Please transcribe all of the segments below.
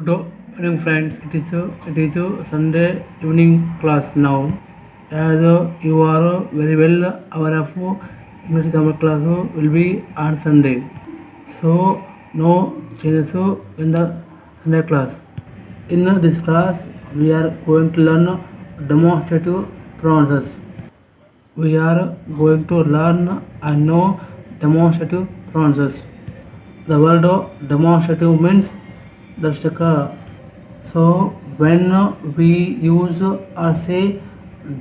Good evening, friends. It is a, it is a Sunday evening class now. As you are very well aware of English grammar class will be on Sunday. So no changes in the Sunday class. In this class, we are going to learn demonstrative pronouns. We are going to learn and know demonstrative pronouns. The word demonstrative means ದರ್ಶಕ. So when we use or say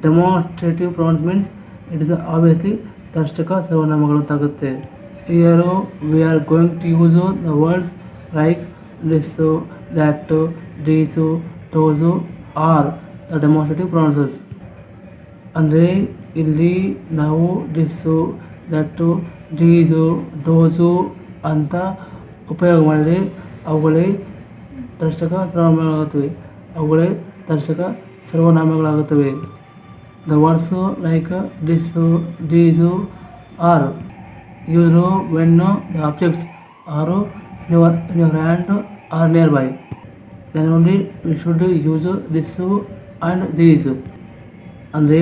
demonstrative pronouns means it is obviously ದರ್ಶಕ ಸರ್ವನಾಮಗಳು ಅಂತಾಗುತ್ತೆ here we are going to use the words like this that these those are the demonstrative pronounses ಅಂದರೆ ಇಲ್ಲಿ ನಾವು dish that ಡೀಸು dose ಅಂತ ಉಪಯೋಗ ಮಾಡಿದರೆ, ಅವುಗಳೇ ದರ್ಶಕ ಸರ್ವನಾಮಗಳಾಗುತ್ತವೆ ಅವುಗಳೇ ದರ್ಶಕ ಸರ್ವನಾಮಗಳಾಗುತ್ತವೆ. The words like this these are. Use when the objects are your in your hand are nearby then only we should use this and these. ಅಂದರೆ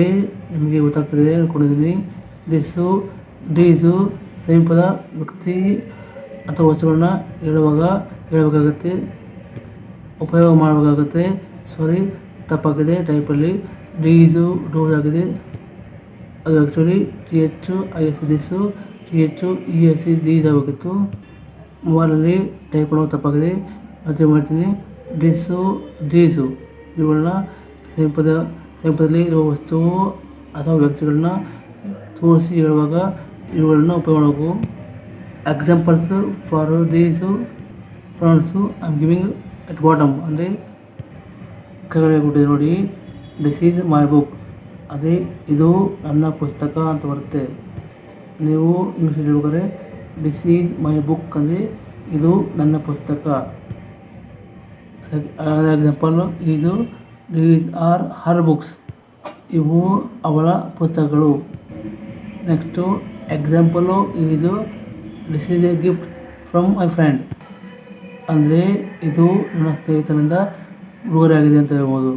ನಿಮಗೆ ಗೊತ್ತಾಗ್ತದೆ ಹೇಳ್ಕೊಂಡಿದ್ದೀನಿ. ದಿಸ್ಸು ಡೀಸು ಸಮೀಪದ ವ್ಯಕ್ತಿ ಅಥವಾ ವಸ್ತುಗಳನ್ನ ಹೇಳುವಾಗ ಹೇಳಬೇಕಾಗುತ್ತೆ. ಉಪಯೋಗ ಮಾಡಬೇಕಾಗುತ್ತೆ. ಸಾರಿ ತಪ್ಪಾಗಿದೆ ಟೈಪಲ್ಲಿ ಡೀಸು ಡೋಸ್ ಆಗಿದೆ. ಅದು actually T H I S this T H E S E these ಆಗಬೇಕಿತ್ತು. ಮೊಬೈಲಲ್ಲಿ ಟೈಪ್ ಮಾಡೋದು ತಪ್ಪಾಗಿದೆ. ಮತ್ತೆ ಮಾಡ್ತೀನಿ? ಡಿಸ್ಸು ಡೀಸು ಇವುಗಳನ್ನ ಸಂಪದ, ಸಂಪದಲ್ಲಿ ಇರುವ ವಸ್ತು ಅಥವಾ ವ್ಯಕ್ತಿಗಳನ್ನ ತೋರಿಸಿ ಹೇಳುವಾಗ ಇವುಗಳನ್ನ ಉಪಯೋಗ ಮಾಡಬೇಕು. Examples for these pronouns I am giving at bottom ಅಂದರೆ ಕೆಳಗಡೆ ಕೊಟ್ಟಿದೆ ನೋಡಿ. ದಿಸ್ ಈಸ್ ಮೈ ಬುಕ್ ಅದೇ ಇದು ನನ್ನ ಪುಸ್ತಕ ಅಂತ ಬರುತ್ತೆ. ನೀವು ಇಂಗ್ಲೀಷಲ್ಲಿ ಹೇಳ್ಬೇಕಾದ್ರೆ ದಿಸ್ ಈಸ್ ಮೈ ಬುಕ್ ಅಂದರೆ ಇದು ನನ್ನ ಪುಸ್ತಕ. ಎಕ್ಸಾಂಪಲ್ ಇದು ದೀಸ್ ಆರ್ ಹರ್ ಬುಕ್ಸ್ ಇವು ಅವಳ ಪುಸ್ತಕಗಳು. ನೆಕ್ಸ್ಟು ಎಕ್ಸಾಂಪಲು ಇದು this is a gift from my friend ಅಂದರೆ ಇದು ನನ್ನ ಸ್ನೇಹಿತನಿಂದ ಉಡುಗೊರೆಯಾಗಿದೆ ಅಂತ ಹೇಳ್ಬೋದು.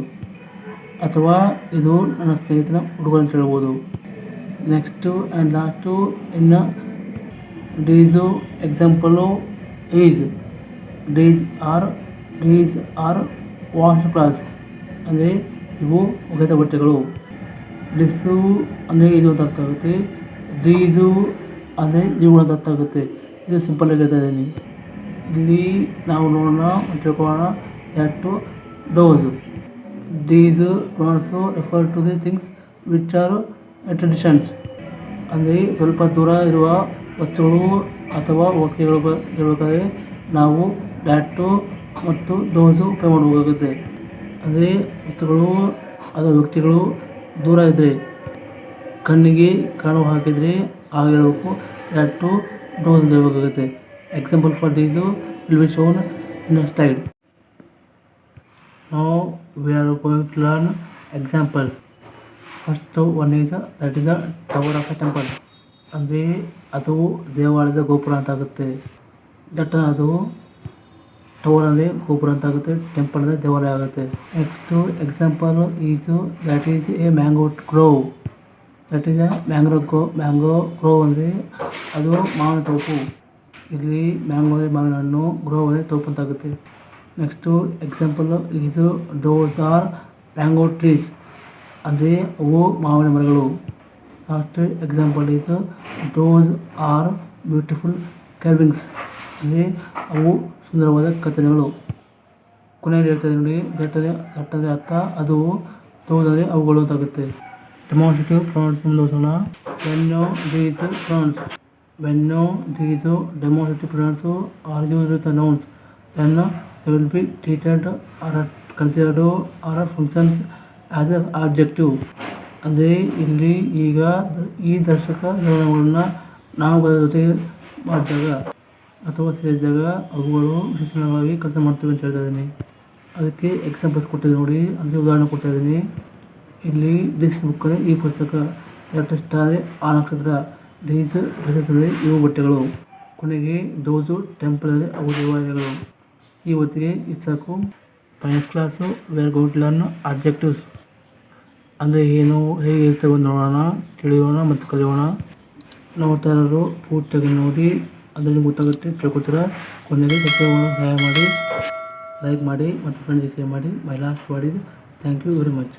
ಅಥವಾ ಇದು ನನ್ನ ಸ್ನೇಹಿತನ ಉಡುಗೊರೆ ಅಂತ ಹೇಳ್ಬೋದು. ನೆಕ್ಸ್ಟು ಆ್ಯಂಡ್ ಲಾಸ್ಟು ಇನ್ನು these example is these are these are wash clothes ಅಂದರೆ ಇವು ಒಗೆದ ಬಟ್ಟೆಗಳು. ಡಿಸ್ಸು ಅಂದರೆ ಇದು ಅಂತ ಅರ್ಥ ಆಗುತ್ತೆ. ಡೀಸು ಅಂದರೆ ಇವುಗಳಂತ ಅರ್ಥ ಆಗುತ್ತೆ. ಇದು ಸಿಂಪಲ್ಲಾಗಿ ಹೇಳ್ತಾ ಇದ್ದೀನಿ. ಇಲ್ಲಿ ನಾವು ನೋಡೋಣ, ತಿಳ್ಕೊಳ್ಳೋಣ. To those these pronouns refer to the things which are traditions ಅಂದರೆ ಸ್ವಲ್ಪ ದೂರ ಇರುವ ವಸ್ತುಗಳು ಅಥವಾ ವ್ಯಕ್ತಿಗಳು ಹೇಳ್ಬೇಕಾದ್ರೆ ನಾವು ಡ್ಯಾಟು ಮತ್ತು ಡೋಸು ಉಪಯೋಗ ಮಾಡಬೇಕಾಗುತ್ತೆ. ಅಂದರೆ ವಸ್ತುಗಳು ಅಥವಾ ವ್ಯಕ್ತಿಗಳು ದೂರ ಇದ್ದರೆ ಕಣ್ಣಿಗೆ ಕಾಣು ಹಾಕಿದರೆ ಆಗಿರಬೇಕು ಡ್ಯಾಟು ಡೋಸ್ ಇರಬೇಕಾಗುತ್ತೆ example for these will be shown in a slide now, we are going to learn examples. First one is that is the tower of a temple. ಅಂದರೆ ಅದು ದೇವಾಲಯದ ಗೋಪುರ ಅಂತ ಆಗುತ್ತೆ. ದಟ್ ಅದು ಟವರ್ ಅಂದರೆ ಗೋಪುರ ಅಂತ ಆಗುತ್ತೆ ಟೆಂಪಲ್ ಅಂದರೆ ದೇವಾಲಯ ಆಗುತ್ತೆ. Next example is that is a mango grove that is a mangrove go mango grove ಅಂದರೆ ಅದು ಮಾವಿನ ತೋಪು. ಇಲ್ಲಿ ಮ್ಯಾಂಗೋ ಮಾವಿನ ಹಣ್ಣು ಗ್ರೋ ಅಂದರೆ ತೋಪಂತಾಗುತ್ತೆ ನೆಕ್ಸ್ಟು ಎಕ್ಸಾಂಪಲು ಇದು ಡೋಸ್ ಆರ್ ಮ್ಯಾಂಗೋ ಟ್ರೀಸ್ ಅಂದರೆ ಅವು ಮಾವಿನ ಮರಗಳು. Last example is those are beautiful carvings ಅಂದರೆ ಅವು ಸುಂದರವಾದ ಕತ್ತನೆಗಳು ಕೊನೆಯಲ್ಲಿ ಹೇಳ್ತಾಯಿದೆ ನೋಡಿ ದಟ್ ದಟ್ ಅಂದರೆ ಅರ್ಥ, ಅದು ಅಂದರೆ ಅವುಗಳು ಅಂತಾಗುತ್ತೆ. ಡೆಮಾನ್ಸ್ಟ್ರೇಟಿವ್ ಪ್ರೊನೌನ್ಸ್ ಮುಂದುವರಿಸೋಣ when these pronouns when these demonstrative pronouns are used with the nouns then they will be treated or considered or functions as an adjective. ಅಂದರೆ ಇಲ್ಲಿ ಈಗ ಈ ದರ್ಶಕ ಸರ್ವನಾಮಗಳನ್ನ ನಾವು ಜೊತೆ ಮಾಡಿದಾಗ ಅಥವಾ ಸೇರಿದಾಗ ಅವುಗಳು ವಿಶೇಷಣವಾಗಿ ಕೆಲಸ ಮಾಡ್ತವೆ ಅಂತ ಹೇಳ್ತಾ ಇದ್ದೀನಿ. ಅದಕ್ಕೆ ಎಕ್ಸಾಂಪಲ್ಸ್ ಕೊಟ್ಟಿದ್ದೀನಿ ನೋಡಿ ಅಂದರೆ ಉದಾಹರಣೆ ಕೊಡ್ತಾ ಇದ್ದೀನಿ. ಇಲ್ಲಿ ಡಿಸ್ ಬುಕ್ ಈ ಪುಸ್ತಕ ಎರಡು ಸ್ಟಾರ್ ಆ ನಕ್ಷತ್ರ. ಡೀಸ್ ಅಂದರೆ ಇವು ಬಟ್ಟೆಗಳು. ಕೊನೆಗೆ ದೋಸು ಟೆಂಪಲಲ್ಲಿ ಅವು ದೇವಾಲಯಗಳು. ಈ ಹೊತ್ತಿಗೆ ಇಸಾಕು ಸಾಕು final class, where got learn objectives. ಅಂದರೆ ಏನು, ಹೇಗೆ ಇರ್ತವೆ ನೋಡೋಣ, ತಿಳಿಯೋಣ ಮತ್ತು ಕಲಿಯೋಣ. ನೋಡ್ತಾರರು ಪೂರ್ತಿಯಾಗಿ ನೋಡಿ, ಅದರಲ್ಲಿ ಗೊತ್ತಾಗುತ್ತೆ ತಿಳ್ಕೊತೀರ ಕೊನೆಗೆ ಸಬ್ಸ್ಕ್ರೈಬ್ ಸಹಾಯ ಮಾಡಿ. ಲೈಕ್ ಮಾಡಿ ಮತ್ತು ಫ್ರೆಂಡ್ಸ್ಗೆ ಶೇರ್ ಮಾಡಿ. My last word is thank you very much